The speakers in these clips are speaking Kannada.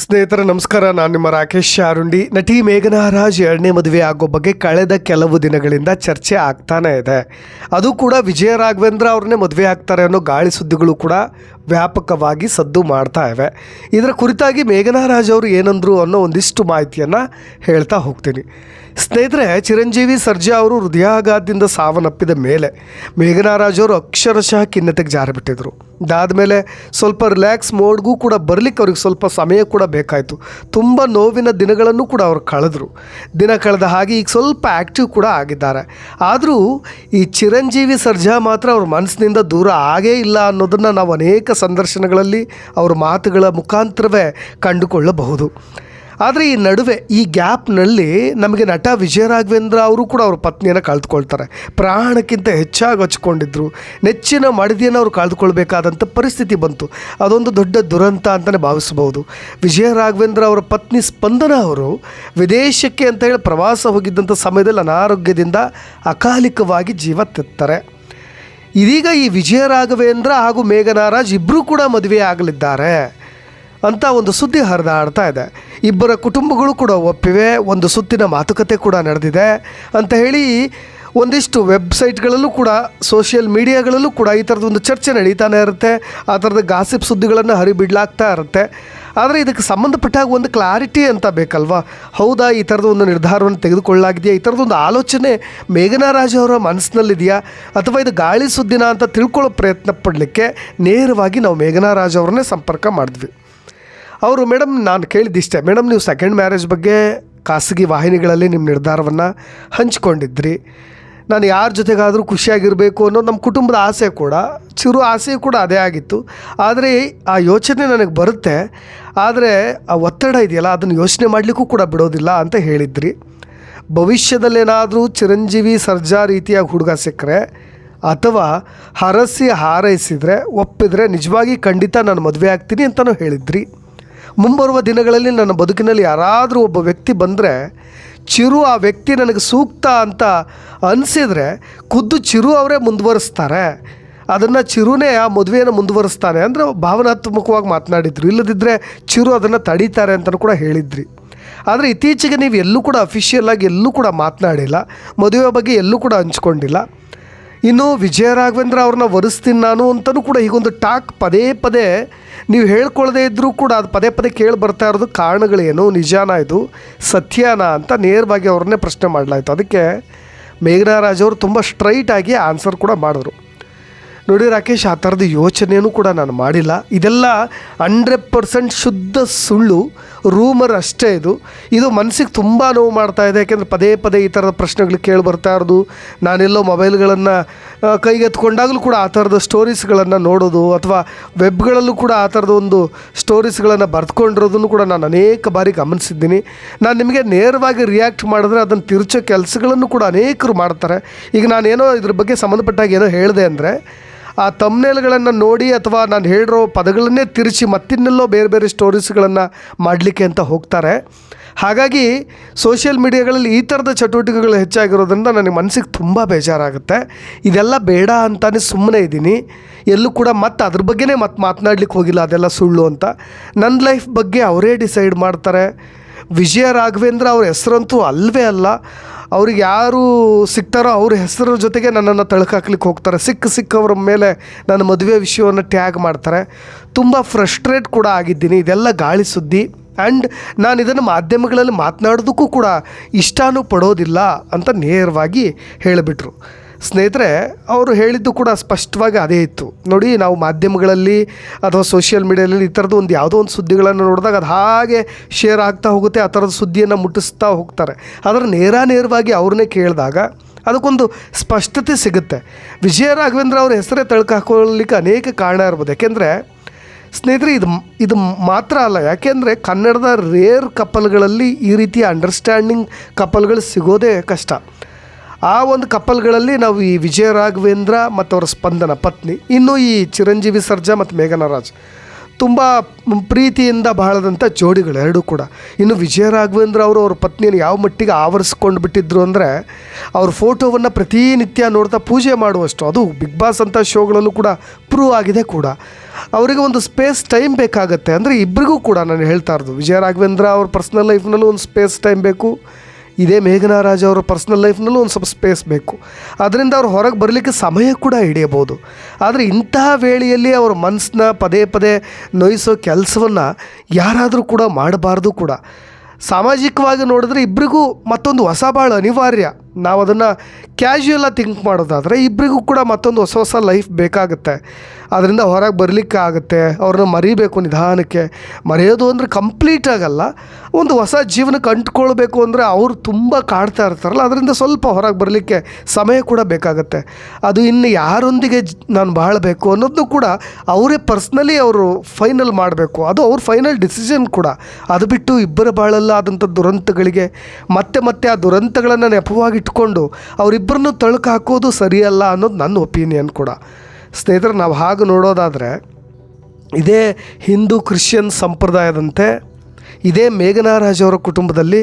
ಸ್ನೇಹಿತರೆ, ನಮಸ್ಕಾರ. ನಾನು ನಿಮ್ಮ ರಾಕೇಶ್ ಶಾರುಂಡಿ. ನಟಿ ಮೇಘನಾ ರಾಜ್ ಎರಡನೇ ಮದುವೆ ಆಗೋ ಬಗ್ಗೆ ಕಳೆದ ಕೆಲವು ದಿನಗಳಿಂದ ಚರ್ಚೆ ಆಗ್ತಾನೆ ಇದೆ. ಅದು ಕೂಡ ವಿಜಯ ರಾಘವೇಂದ್ರ ಅವ್ರನ್ನೇ ಮದುವೆ ಆಗ್ತಾರೆ ಅನ್ನೋ ಗಾಳಿ ಸುದ್ದಿಗಳು ಕೂಡ ವ್ಯಾಪಕವಾಗಿ ಸದ್ದು ಮಾಡ್ತಾ ಇವೆ. ಇದರ ಕುರಿತಾಗಿ ಮೇಘನಾ ರಾಜ್ ಅವರು ಏನಂದ್ರು ಅನ್ನೋ ಒಂದಿಷ್ಟು ಮಾಹಿತಿಯನ್ನು ಹೇಳ್ತಾ ಹೋಗ್ತೀನಿ. ಸ್ನೇಹಿತರೆ, ಚಿರಂಜೀವಿ ಸರ್ಜಾ ಅವರು ಹೃದಯಾಘಾತದಿಂದ ಸಾವನ್ನಪ್ಪಿದ ಮೇಲೆ ಮೇಘನಾ ರಾಜ್ ಅವರು ಅಕ್ಷರಶಃ ಖಿನ್ನತೆಗೆ ಜಾರಿಬಿಟ್ಟಿದ್ರು. ಅದಾದಮೇಲೆ ಸ್ವಲ್ಪ ರಿಲ್ಯಾಕ್ಸ್ ಮೋಡ್ಗೂ ಕೂಡ ಬರಲಿಕ್ಕೆ ಅವ್ರಿಗೆ ಸ್ವಲ್ಪ ಸಮಯ ಕೂಡ ಬೇಕಾಯಿತು. ತುಂಬ ನೋವಿನ ದಿನಗಳನ್ನು ಕೂಡ ಅವ್ರು ಕಳೆದ್ರು. ದಿನ ಕಳೆದ ಹಾಗೆ ಈಗ ಸ್ವಲ್ಪ ಆ್ಯಕ್ಟಿವ್ ಕೂಡ ಆಗಿದ್ದಾರೆ. ಆದರೂ ಈ ಚಿರಂಜೀವಿ ಸರ್ಜಾ ಮಾತ್ರ ಅವ್ರ ಮನಸ್ಸಿನಿಂದ ದೂರ ಆಗೇ ಇಲ್ಲ ಅನ್ನೋದನ್ನು ನಾವು ಅನೇಕ ಸಂದರ್ಶನಗಳಲ್ಲಿ ಅವ್ರ ಮಾತುಗಳ ಮುಖಾಂತರವೇ ಕಂಡುಕೊಳ್ಳಬಹುದು. ಆದರೆ ಈ ನಡುವೆ ಈ ಗ್ಯಾಪ್ನಲ್ಲಿ ನಮಗೆ ನಟ ವಿಜಯ ರಾಘವೇಂದ್ರ ಅವರು ಕೂಡ ಅವ್ರ ಪತ್ನಿಯನ್ನು ಕಳೆದುಕೊಳ್ತಾರೆ. ಪ್ರಾಣಕ್ಕಿಂತ ಹೆಚ್ಚಾಗಿ ಹಚ್ಕೊಂಡಿದ್ರು. ನೆಚ್ಚಿನ ಮಡದಿಯನ್ನು ಅವರು ಕಳೆದುಕೊಳ್ಬೇಕಾದಂಥ ಪರಿಸ್ಥಿತಿ ಬಂತು. ಅದೊಂದು ದೊಡ್ಡ ದುರಂತ ಅಂತಲೇ ಭಾವಿಸಬಹುದು. ವಿಜಯ ರಾಘವೇಂದ್ರ ಅವರ ಪತ್ನಿ ಸ್ಪಂದನ ಅವರು ವಿದೇಶಕ್ಕೆ ಅಂತ ಹೇಳಿ ಪ್ರವಾಸ ಹೋಗಿದ್ದಂಥ ಸಮಯದಲ್ಲಿ ಅನಾರೋಗ್ಯದಿಂದ ಅಕಾಲಿಕವಾಗಿ ಜೀವ ತೆತ್ತಾರೆ. ಇದೀಗ ಈ ವಿಜಯ ರಾಘವೇಂದ್ರ ಹಾಗೂ ಮೇಘನಾರಾಜ್ ಇಬ್ಬರೂ ಕೂಡ ಮದುವೆ ಆಗಲಿದ್ದಾರೆ. ಅಂತ ಒಂದು ಸುದ್ದಿ ಹರಿದಾಡ್ತಾ ಇದೆ. ಇಬ್ಬರ ಕುಟುಂಬಗಳು ಕೂಡ ಒಪ್ಪಿವೆ, ಒಂದು ಸುತ್ತಿನ ಮಾತುಕತೆ ಕೂಡ ನಡೆದಿದೆ ಅಂತ ಹೇಳಿ ಒಂದಿಷ್ಟು ವೆಬ್ಸೈಟ್ಗಳಲ್ಲೂ ಕೂಡ, ಸೋಷಿಯಲ್ ಮೀಡಿಯಾಗಳಲ್ಲೂ ಕೂಡ ಈ ಥರದ ಒಂದು ಚರ್ಚೆ ನಡೀತಾನೆ ಇರುತ್ತೆ. ಆ ಥರದ ಗಾಸಿಪ್ ಸುದ್ದಿಗಳನ್ನು ಹರಿಬಿಡ್ಲಾಗ್ತಾ ಇರುತ್ತೆ. ಆದರೆ ಇದಕ್ಕೆ ಸಂಬಂಧಪಟ್ಟಾಗ ಒಂದು ಕ್ಲಾರಿಟಿ ಅಂತ ಬೇಕಲ್ವಾ? ಹೌದಾ, ಈ ಥರದ ಒಂದು ನಿರ್ಧಾರವನ್ನು ತೆಗೆದುಕೊಳ್ಳಲಾಗಿದೆಯಾ? ಈ ಥರದೊಂದು ಆಲೋಚನೆ ಮೇಘನಾ ರಾಜ್ ಅವರ ಮನಸ್ಸಿನಲ್ಲಿದೆಯಾ? ಅಥವಾ ಇದು ಗಾಳಿ ಸುದ್ದಿನ ಅಂತ ತಿಳ್ಕೊಳ್ಳೋ ಪ್ರಯತ್ನ ಪಡಲಿಕ್ಕೆ ನೇರವಾಗಿ ನಾವು ಮೇಘನಾ ರಾಜ್ ಅವರನ್ನೇ ಸಂಪರ್ಕ ಮಾಡಿದ್ವಿ. ಅವರು ಮೇಡಮ್ ನಾನು ಕೇಳಿದ್ದಿಷ್ಟೇ ಮೇಡಮ್ ನೀವು ಸೆಕೆಂಡ್ ಮ್ಯಾರೇಜ್ ಬಗ್ಗೆ ಖಾಸಗಿ ವಾಹಿನಿಗಳಲ್ಲಿ ನಿಮ್ಮ ನಿರ್ಧಾರವನ್ನು ಹಂಚಿಕೊಂಡಿದ್ರಿ. ನಾನು ಯಾರ ಜೊತೆಗಾದರೂ ಖುಷಿಯಾಗಿರಬೇಕು ಅನ್ನೋ ನಮ್ಮ ಕುಟುಂಬದ ಆಸೆ ಕೂಡ. ಚಿರು ಆಸೆ ಕೂಡ ಅದೇ ಆಗಿತ್ತು. ಆದರೆ ಆ ಯೋಚನೆ ನನಗೆ ಬರುತ್ತೆ. ಆದರೆ ಆ ಒತ್ತಡ ಇದೆಯಲ್ಲ, ಅದನ್ನು ಯೋಚನೆ ಮಾಡಲಿಕ್ಕೂ ಕೂಡ ಬಿಡೋದಿಲ್ಲ ಅಂತ ಹೇಳಿದ್ರಿ. ಭವಿಷ್ಯದಲ್ಲೇನಾದರೂ ಚಿರಂಜೀವಿ ಸರ್ಜಾ ರೀತಿಯ ಹುಡುಗ ಸಿಕ್ಕರೆ, ಅಥವಾ ಹರಸಿ ಹಾರೈಸಿದರೆ, ಒಪ್ಪಿದರೆ ನಿಜವಾಗಿ ಖಂಡಿತ ನಾನು ಮದುವೆ ಆಗ್ತೀನಿ ಅಂತಲೂ ಹೇಳಿದ್ರಿ. ಮುಂಬರುವ ದಿನಗಳಲ್ಲಿ ನನ್ನ ಬದುಕಿನಲ್ಲಿ ಯಾರಾದರೂ ಒಬ್ಬ ವ್ಯಕ್ತಿ ಬಂದರೆ ಚಿರು ಆ ವ್ಯಕ್ತಿ ನನಗೆ ಸೂಕ್ತ ಅಂತ ಅನಿಸಿದರೆ ಖುದ್ದು ಚಿರು ಅವರೇ ಮುಂದುವರಿಸ್ತಾರೆ. ಅದನ್ನು ಚಿರುನೇ ಆ ಮದುವೆಯನ್ನು ಮುಂದುವರಿಸ್ತಾನೆ ಅಂದರೆ ಭಾವನಾತ್ಮಕವಾಗಿ ಮಾತನಾಡಿದ್ರು. ಇಲ್ಲದಿದ್ದರೆ ಚಿರು ಅದನ್ನು ತಡೀತಾರೆ ಅಂತಲೂ ಕೂಡ ಹೇಳಿದ್ರಿ. ಆದರೆ ಇತ್ತೀಚೆಗೆ ನೀವು ಎಲ್ಲೂ ಕೂಡ ಅಫಿಷಿಯಲ್ ಆಗಿ ಎಲ್ಲೂ ಕೂಡ ಮಾತನಾಡಿಲ್ಲ. ಮದುವೆ ಬಗ್ಗೆ ಎಲ್ಲೂ ಕೂಡ ಹಂಚ್ಕೊಂಡಿಲ್ಲ. ಇನ್ನು ವಿಜಯ ರಾಘವೇಂದ್ರ ಅವ್ರನ್ನ ವರಿಸ್ತೀನಿ ನಾನು ಅಂತಲೂ ಕೂಡ ಹೀಗೊಂದು ಟಾಕ್ ಪದೇ ಪದೇ ನೀವು ಹೇಳ್ಕೊಳ್ಳದೇ ಇದ್ದರೂ ಕೂಡ ಅದು ಪದೇ ಪದೇ ಕೇಳಿ ಬರ್ತಾ ಇರೋದು ಕಾರಣಗಳೇನು? ನಿಜಾನ ಇದು? ಸತ್ಯನಾ ಅಂತ ನೇರವಾಗಿ ಅವ್ರನ್ನೇ ಪ್ರಶ್ನೆ ಮಾಡಲಾಯಿತು. ಅದಕ್ಕೆ ಮೇಘನಾ ರಾಜ್ ಅವರು ತುಂಬ ಸ್ಟ್ರೈಟಾಗಿ ಆನ್ಸರ್ ಕೂಡ ಮಾಡಿದ್ರು. ನೋಡಿ ರಾಕೇಶ್, ಆ ಥರದ ಯೋಚನೆಯೂ ಕೂಡ ನಾನು ಮಾಡಿಲ್ಲ. ಇದೆಲ್ಲ ಹಂಡ್ರೆಡ್ ಪರ್ಸೆಂಟ್ ಶುದ್ಧ ಸುಳ್ಳು ರೂಮರ್ ಅಷ್ಟೇ ಇದು. ಇದು ಮನಸ್ಸಿಗೆ ತುಂಬ ನೋವು ಮಾಡ್ತಾ ಇದೆ, ಯಾಕೆಂದರೆ ಪದೇ ಪದೇ ಈ ಥರದ ಪ್ರಶ್ನೆಗಳು ಕೇಳಿ ಬರ್ತಾ ಇರೋದು. ನಾನೆಲ್ಲೋ ಮೊಬೈಲ್ಗಳನ್ನು ಕೈಗೆತ್ಕೊಂಡಾಗಲೂ ಕೂಡ ಆ ಥರದ ಸ್ಟೋರೀಸ್ಗಳನ್ನು ನೋಡೋದು, ಅಥವಾ ವೆಬ್ಗಳಲ್ಲೂ ಕೂಡ ಆ ಥರದ ಒಂದು ಸ್ಟೋರೀಸ್ಗಳನ್ನು ಬರೆದುಕೊಂಡಿರೋದನ್ನು ಕೂಡ ನಾನು ಅನೇಕ ಬಾರಿ ಗಮನಿಸಿದ್ದೀನಿ. ನಾನು ನಿಮಗೆ ನೇರವಾಗಿ ರಿಯಾಕ್ಟ್ ಮಾಡಿದ್ರೆ ಅದನ್ನು ತಿರುಚೋ ಕೆಲಸಗಳನ್ನು ಕೂಡ ಅನೇಕರು ಮಾಡ್ತಾರೆ. ಈಗ ನಾನೇನೋ ಇದ್ರ ಬಗ್ಗೆ ಸಂಬಂಧಪಟ್ಟಾಗ ಏನೋ ಹೇಳಿದೆ ಅಂದರೆ ಆ ತಮ್ನೆಲ್ಗಳನ್ನು ನೋಡಿ ಅಥವಾ ನಾನು ಹೇಳಿರೋ ಪದಗಳನ್ನೇ ತಿರುಚಿ ಮತ್ತಿನ್ನೆಲ್ಲೋ ಬೇರೆ ಬೇರೆ ಸ್ಟೋರೀಸ್ಗಳನ್ನು ಮಾಡಲಿಕ್ಕೆ ಅಂತ ಹೋಗ್ತಾರೆ. ಹಾಗಾಗಿ ಸೋಷಿಯಲ್ ಮೀಡಿಯಾಗಳಲ್ಲಿ ಈ ಥರದ ಚಟುವಟಿಕೆಗಳು ಹೆಚ್ಚಾಗಿರೋದ್ರಿಂದ ನನಗೆ ಮನಸ್ಸಿಗೆ ತುಂಬ ಬೇಜಾರಾಗುತ್ತೆ. ಇದೆಲ್ಲ ಬೇಡ ಅಂತಾನೆ ಸುಮ್ಮನೆ ಇದ್ದೀನಿ. ಎಲ್ಲೂ ಕೂಡ ಮತ್ತೆ ಅದ್ರ ಬಗ್ಗೆನೇ ಮತ್ತೆ ಮಾತನಾಡ್ಲಿಕ್ಕೆ ಹೋಗಿಲ್ಲ, ಅದೆಲ್ಲ ಸುಳ್ಳು ಅಂತ. ನನ್ನ ಲೈಫ್ ಬಗ್ಗೆ ಅವರೇ ಡಿಸೈಡ್ ಮಾಡ್ತಾರೆ. ವಿಜಯ ರಾಘವೇಂದ್ರ ಅವ್ರ ಹೆಸರಂತೂ ಅಲ್ವೇ ಅಲ್ಲ. ಅವ್ರಿಗೆ ಯಾರು ಸಿಗ್ತಾರೋ ಅವ್ರ ಹೆಸರ ಜೊತೆಗೆ ನನ್ನನ್ನು ತಳ್ಕಾಕ್ಲಿಕ್ಕೆ ಹೋಗ್ತಾರೆ. ಸಿಕ್ಕ ಸಿಕ್ಕವ್ರ ಮೇಲೆ ನನ್ನ ಮದುವೆ ವಿಷಯವನ್ನು ಟ್ಯಾಗ್ ಮಾಡ್ತಾರೆ. ತುಂಬ ಫ್ರಸ್ಟ್ರೇಟ್ ಕೂಡ ಆಗಿದ್ದೀನಿ. ಇದೆಲ್ಲ ಗಾಳಿ ಸುದ್ದಿ. ಆ್ಯಂಡ್ ನಾನು ಇದನ್ನು ಮಾಧ್ಯಮಗಳಲ್ಲಿ ಮಾತನಾಡೋದಕ್ಕೂ ಕೂಡ ಇಷ್ಟನೂ ಪಡೋದಿಲ್ಲ ಅಂತ ನೇರವಾಗಿ ಹೇಳಿಬಿಟ್ರು. ಸ್ನೇಹಿತರೆ, ಅವರು ಹೇಳಿದ್ದು ಕೂಡ ಸ್ಪಷ್ಟವಾಗಿ ಅದೇ ಇತ್ತು. ನೋಡಿ, ನಾವು ಮಾಧ್ಯಮಗಳಲ್ಲಿ ಅಥವಾ ಸೋಷಿಯಲ್ ಮೀಡಿಯಾದಲ್ಲಿ ಈ ಥರದ್ದು ಒಂದು ಯಾವುದೋ ಒಂದು ಸುದ್ದಿಗಳನ್ನು ನೋಡಿದಾಗ ಅದು ಹಾಗೆ ಶೇರ್ ಆಗ್ತಾ ಹೋಗುತ್ತೆ, ಆ ಥರದ ಸುದ್ದಿಯನ್ನು ಮುಟ್ಟಿಸ್ತಾ ಹೋಗ್ತಾರೆ. ಆದರೆ ನೇರ ನೇರವಾಗಿ ಅವ್ರನ್ನೇ ಕೇಳಿದಾಗ ಅದಕ್ಕೊಂದು ಸ್ಪಷ್ಟತೆ ಸಿಗುತ್ತೆ. ವಿಜಯ ರಾಘವೇಂದ್ರ ಅವ್ರ ಹೆಸರೇ ತಳ್ಕ ಹಾಕೊಳ್ಳಿಕ್ಕೆ ಅನೇಕ ಕಾರಣ ಇರ್ಬೋದು. ಯಾಕೆಂದರೆ, ಸ್ನೇಹಿತರೆ, ಇದು ಇದು ಮಾತ್ರ ಅಲ್ಲ. ಯಾಕೆಂದರೆ, ಕನ್ನಡದ ರೇರ್ ಕಪಲ್ಗಳಲ್ಲಿ ಈ ರೀತಿಯ ಅಂಡರ್ಸ್ಟ್ಯಾಂಡಿಂಗ್ ಕಪಲ್ಗಳು ಸಿಗೋದೇ ಕಷ್ಟ. ಆ ಒಂದು ಕಪಲ್ಗಳಲ್ಲಿ ನಾವು ಈ ವಿಜಯ ರಾಘವೇಂದ್ರ ಮತ್ತು ಅವರ ಸ್ಪಂದನ ಪತ್ನಿ, ಇನ್ನು ಈ ಚಿರಂಜೀವಿ ಸರ್ಜಾ ಮತ್ತು ಮೇಘನಾ ರಾಜ್, ತುಂಬ ಪ್ರೀತಿಯಿಂದ ಬಾಳದಂಥ ಜೋಡಿಗಳು ಎರಡೂ ಕೂಡ. ಇನ್ನು ವಿಜಯ ರಾಘವೇಂದ್ರ ಅವರು ಅವ್ರ ಪತ್ನಿಯನ್ನು ಯಾವ ಮಟ್ಟಿಗೆ ಆವರಿಸ್ಕೊಂಡು ಬಿಟ್ಟಿದ್ರು ಅಂದರೆ, ಅವ್ರ ಫೋಟೋವನ್ನು ಪ್ರತಿನಿತ್ಯ ನೋಡ್ತಾ ಪೂಜೆ ಮಾಡುವಷ್ಟು ಅದು ಬಿಗ್ ಬಾಸ್ ಅಂತ ಶೋಗಳಲ್ಲೂ ಕೂಡ ಪ್ರೂವ್ ಆಗಿದೆ ಕೂಡ. ಅವರಿಗೆ ಒಂದು ಸ್ಪೇಸ್ ಟೈಮ್ ಬೇಕಾಗತ್ತೆ. ಅಂದರೆ ಇಬ್ಬರಿಗೂ ಕೂಡ ನಾನು ಹೇಳ್ತಾ ಇರೋದು, ವಿಜಯ ರಾಘವೇಂದ್ರ ಅವ್ರ ಪರ್ಸ್ನಲ್ ಲೈಫ್ನಲ್ಲೂ ಒಂದು ಸ್ಪೇಸ್ ಟೈಮ್ ಬೇಕು. ಇದೇ ಮೇಘನಾರಾಜ ಅವರ ಪರ್ಸ್ನಲ್ ಲೈಫ್ನಲ್ಲೂ ಒಂದು ಸ್ವಲ್ಪ ಸ್ಪೇಸ್ ಬೇಕು. ಅದರಿಂದ ಅವ್ರು ಹೊರಗೆ ಬರಲಿಕ್ಕೆ ಸಮಯ ಕೂಡ ಹಿಡಿಯಬಹುದು. ಆದರೆ ಇಂತಹ ವೇಳೆಯಲ್ಲಿ ಅವ್ರ ಮನಸ್ಸನ್ನ ಪದೇ ಪದೇ ನೋಯಿಸೋ ಕೆಲಸವನ್ನು ಯಾರಾದರೂ ಕೂಡ ಮಾಡಬಾರ್ದು ಕೂಡ. ಸಾಮಾಜಿಕವಾಗಿ ನೋಡಿದ್ರೆ ಇಬ್ಬರಿಗೂ ಮತ್ತೊಂದು ಹೊಸ ಭಾಳ ಅನಿವಾರ್ಯ. ನಾವು ಅದನ್ನು ಕ್ಯಾಶುಯಲಾಗಿ ಥಿಂಕ್ ಮಾಡೋದಾದರೆ ಇಬ್ಬರಿಗೂ ಕೂಡ ಮತ್ತೊಂದು ಹೊಸ ಹೊಸ ಲೈಫ್ ಬೇಕಾಗುತ್ತೆ. ಅದರಿಂದ ಹೊರಗೆ ಬರಲಿಕ್ಕೆ ಆಗುತ್ತೆ. ಅವ್ರನ್ನ ಮರಿಬೇಕು ನಿಧಾನಕ್ಕೆ. ಮರೆಯೋದು ಅಂದರೆ ಕಂಪ್ಲೀಟ್ ಆಗಲ್ಲ. ಒಂದು ಹೊಸ ಜೀವನಕ್ಕೆ ಅಂಟ್ಕೊಳ್ಬೇಕು ಅಂದರೆ ಅವರು ತುಂಬ ಕಾಡ್ತಾ ಇರ್ತಾರಲ್ಲ, ಅದರಿಂದ ಸ್ವಲ್ಪ ಹೊರಗೆ ಬರಲಿಕ್ಕೆ ಸಮಯ ಕೂಡ ಬೇಕಾಗುತ್ತೆ. ಅದು ಇನ್ನು ಯಾರೊಂದಿಗೆ ನಾನು ಬಾಳಬೇಕು ಅನ್ನೋದನ್ನು ಕೂಡ ಅವರೇ ಪರ್ಸ್ನಲಿ ಅವರು ಫೈನಲ್ ಮಾಡಬೇಕು. ಅದು ಅವ್ರ ಫೈನಲ್ ಡಿಸಿಷನ್ ಕೂಡ. ಅದು ಬಿಟ್ಟು ಇಬ್ಬರ ಬಾಳಲ್ಲ ಆದಂಥ ದುರಂತಗಳಿಗೆ. ಮತ್ತೆ ಮತ್ತೆ ಆ ದುರಂತಗಳನ್ನು ನೆಪವಾಗಿಟ್ಕೊಂಡು ಅವರಿಬ್ಬರನ್ನು ತಳುಕು ಹಾಕೋದು ಸರಿಯಲ್ಲ ಅನ್ನೋದು ನನ್ನ ಒಪಿನಿಯನ್ ಕೂಡ. ಸ್ನೇಹಿತರೆ, ನಾವು ಹಾಗೆ ನೋಡೋದಾದರೆ, ಇದೇ ಹಿಂದೂ ಕ್ರಿಶ್ಚಿಯನ್ ಸಂಪ್ರದಾಯದಂತೆ ಇದೇ ಮೇಘನಾರಾಜ್ ಅವರ ಕುಟುಂಬದಲ್ಲಿ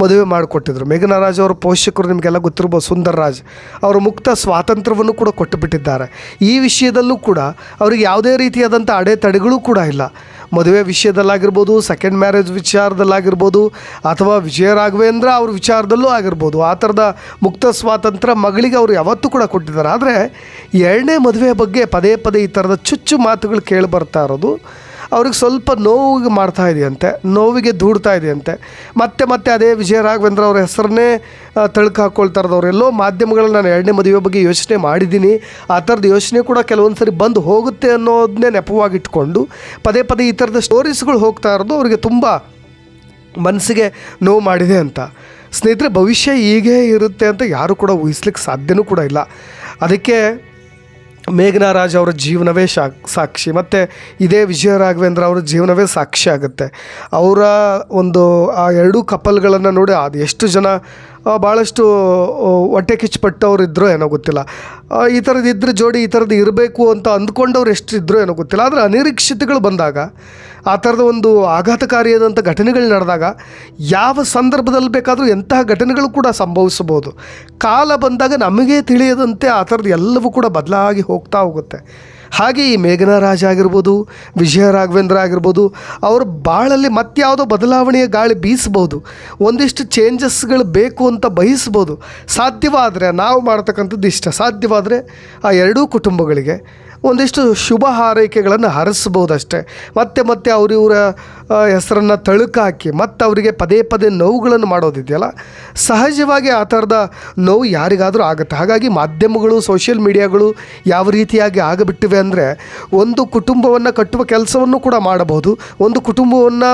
ಮದುವೆ ಮಾಡಿಕೊಟ್ಟಿದ್ರು. ಮೇಘನಾರಾಜ್ ಅವರ ಪೋಷಕರು ನಿಮಗೆಲ್ಲ ಗೊತ್ತಿರ್ಬೋದು ಸುಂದರ್ ರಾಜ್ ಅವರು ಮುಕ್ತ ಸ್ವಾತಂತ್ರ್ಯವನ್ನು ಕೂಡ ಕೊಟ್ಟುಬಿಟ್ಟಿದ್ದಾರೆ. ಈ ವಿಷಯದಲ್ಲೂ ಕೂಡ ಅವರಿಗೆ ಯಾವುದೇ ರೀತಿಯಾದಂಥ ಅಡೆತಡೆಗಳು ಕೂಡ ಇಲ್ಲ. ಮದುವೆ ವಿಷಯದಲ್ಲಾಗಿರ್ಬೋದು ಸೆಕೆಂಡ್ ಮ್ಯಾರೇಜ್ ವಿಚಾರದಲ್ಲಾಗಿರ್ಬೋದು, ಅಥವಾ ವಿಜಯ ರಾಘವೇಂದ್ರ ಅವ್ರ ವಿಚಾರದಲ್ಲೂ ಆಗಿರ್ಬೋದು, ಆ ಥರದ ಮುಕ್ತ ಸ್ವಾತಂತ್ರ್ಯ ಮಗಳಿಗೆ ಅವರು ಯಾವತ್ತೂ ಕೂಡ ಕೊಟ್ಟಿದ್ದಾರೆ. ಆದರೆ ಎರಡನೇ ಮದುವೆ ಬಗ್ಗೆ ಪದೇ ಪದೇ ಈ ಥರದ ಚುಚ್ಚು ಮಾತುಗಳು ಕೇಳಿ ಬರ್ತಾ ಇರೋದು. ಅವ್ರಿಗೆ ಸ್ವಲ್ಪ ನೋವಿಗೆ ಮಾಡ್ತಾ ಇದೆಯಂತೆ, ನೋವಿಗೆ ದೂಡ್ತಾ ಇದೆಯಂತೆ. ಮತ್ತೆ ಮತ್ತೆ ಅದೇ ವಿಜಯ ರಾಘವೇಂದ್ರ ಅವ್ರ ಹೆಸರನ್ನೇ ತಳ್ಕ ಹಾಕ್ಕೊಳ್ತಾ ಎಲ್ಲೋ ಮಾಧ್ಯಮಗಳಲ್ಲಿ ನಾನು ಎರಡನೇ ಮದುವೆ ಬಗ್ಗೆ ಯೋಚನೆ ಮಾಡಿದ್ದೀನಿ. ಆ ಥರದ ಯೋಚನೆ ಕೂಡ ಕೆಲವೊಂದು ಸರಿ ಬಂದು ಹೋಗುತ್ತೆ ಅನ್ನೋದನ್ನೇ ನೆಪವಾಗಿಟ್ಕೊಂಡು ಪದೇ ಪದೇ ಈ ಥರದ ಸ್ಟೋರೀಸ್ಗಳು ಹೋಗ್ತಾ ಇರೋದು ಅವರಿಗೆ ತುಂಬ ಮನಸ್ಸಿಗೆ ನೋವು ಮಾಡಿದೆ ಅಂತ. ಸ್ನೇಹಿತರೆ, ಭವಿಷ್ಯ ಹೀಗೇ ಇರುತ್ತೆ ಅಂತ ಯಾರು ಕೂಡ ಊಹಿಸ್ಲಿಕ್ಕೆ ಸಾಧ್ಯನೂ ಕೂಡ ಇಲ್ಲ. ಅದಕ್ಕೆ ಮೇಘನಾ ರಾಜ್ ಅವರ ಜೀವನವೇ ಸಾಕ್ಷಿ. ಮತ್ತು ಇದೇ ವಿಜಯ ರಾಘವೇಂದ್ರ ಅವರ ಜೀವನವೇ ಸಾಕ್ಷಿ ಆಗುತ್ತೆ. ಅವರ ಒಂದು ಆ ಎರಡೂ ಕಪಲ್ಗಳನ್ನು ನೋಡಿ ಅದು ಎಷ್ಟು ಜನ ಭಾಳಷ್ಟು ಹೊಟ್ಟೆ ಕಿಚ್ಚುಪಟ್ಟವ್ರು ಇದ್ದರೂ ಏನೋ ಗೊತ್ತಿಲ್ಲ. ಈ ಥರದ್ದು ಇದ್ರೆ ಜೋಡಿ ಈ ಥರದ್ದು ಇರಬೇಕು ಅಂತ ಅಂದ್ಕೊಂಡವ್ರು ಎಷ್ಟು ಇದ್ದರೋ ಏನೋ ಗೊತ್ತಿಲ್ಲ. ಆದರೆ ಅನಿರೀಕ್ಷಿತಗಳು ಬಂದಾಗ ಆ ಥರದ ಒಂದು ಆಘಾತಕಾರಿಯಾದಂಥ ಘಟನೆಗಳು ನಡೆದಾಗ ಯಾವ ಸಂದರ್ಭದಲ್ಲಿ ಬೇಕಾದರೂ ಎಂತಹ ಘಟನೆಗಳು ಕೂಡ ಸಂಭವಿಸಬಹುದು. ಕಾಲ ಬಂದಾಗ ನಮಗೆ ತಿಳಿಯದಂತೆ ಆ ಥರದ್ದು ಎಲ್ಲವೂ ಕೂಡ ಬದಲಾಗಿ ಹೋಗ್ತಾ ಹೋಗುತ್ತೆ. ಹಾಗೆ ಈ ಮೇಘನಾ ರಾಜ ಆಗಿರ್ಬೋದು, ವಿಜಯ ರಾಘವೇಂದ್ರ ಆಗಿರ್ಬೋದು, ಅವ್ರ ಬಾಳಲ್ಲಿ ಮತ್ತಾವುದೋ ಬದಲಾವಣೆಯ ಗಾಳಿ ಬೀಸಬಹುದು. ಒಂದಿಷ್ಟು ಚೇಂಜಸ್ಗಳು ಬೇಕು ಅಂತ ಬಯಸ್ಬೋದು ಸಾಧ್ಯವಾದರೆ, ನಾವು ಮಾಡ್ತಕ್ಕಂಥದ್ದು ಇಷ್ಟ. ಸಾಧ್ಯವಾದರೆ ಆ ಎರಡೂ ಕುಟುಂಬಗಳಿಗೆ ಒಂದಿಷ್ಟು ಶುಭ ಹಾರೈಕೆಗಳನ್ನು ಹರಿಸ್ಬೋದಷ್ಟೇ ಮತ್ತೆ ಮತ್ತೆ ಅವರಿವರ ಹೆಸರನ್ನು ತಳುಕಾಕಿ, ಮತ್ತು ಅವರಿಗೆ ಪದೇ ಪದೇ ನೋವುಗಳನ್ನು ಮಾಡೋದಿದೆಯಲ್ಲ? ಸಹಜವಾಗಿ ಆ ಥರದ ನೋವು ಯಾರಿಗಾದರೂ ಆಗುತ್ತೆ. ಹಾಗಾಗಿ ಮಾಧ್ಯಮಗಳು, ಸೋಷಿಯಲ್ ಮೀಡಿಯಾಗಳು ಯಾವ ರೀತಿಯಾಗಿ ಆಗಿಬಿಟ್ಟಿವೆ ಅಂದರೆ, ಒಂದು ಕುಟುಂಬವನ್ನು ಕಟ್ಟುವ ಕೆಲಸವನ್ನು ಕೂಡ ಮಾಡಬಹುದು. ಒಂದು ಕುಟುಂಬವನ್ನು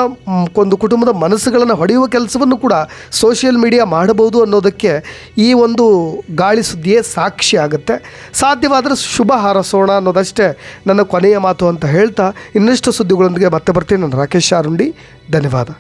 ಒಂದು ಕುಟುಂಬದ ಮನಸ್ಸುಗಳನ್ನು ಹೊಡೆಯುವ ಕೆಲಸವನ್ನು ಕೂಡ ಸೋಷಿಯಲ್ ಮೀಡಿಯಾ ಮಾಡಬಹುದು ಅನ್ನೋದಕ್ಕೆ ಈ ಒಂದು ಗಾಳಿ ಸುದ್ದಿಯೇ ಸಾಕ್ಷಿ ಆಗುತ್ತೆ. ಸಾಧ್ಯವಾದರೆ ಶುಭ ಹಾರಸೋಣ ಅನ್ನೋದಷ್ಟೇ ನನ್ನ ಕೊನೆಯ ಮಾತು ಅಂತ ಹೇಳ್ತಾ ಇನ್ನಷ್ಟು ಸುದ್ದಿಗಳೊಂದಿಗೆ ಮತ್ತೆ ಬರ್ತೀನಿ. ನಾನು ರಾಕೇಶ್ ಶಾರುಂಡಿ ಧನ್ಯವಾದ.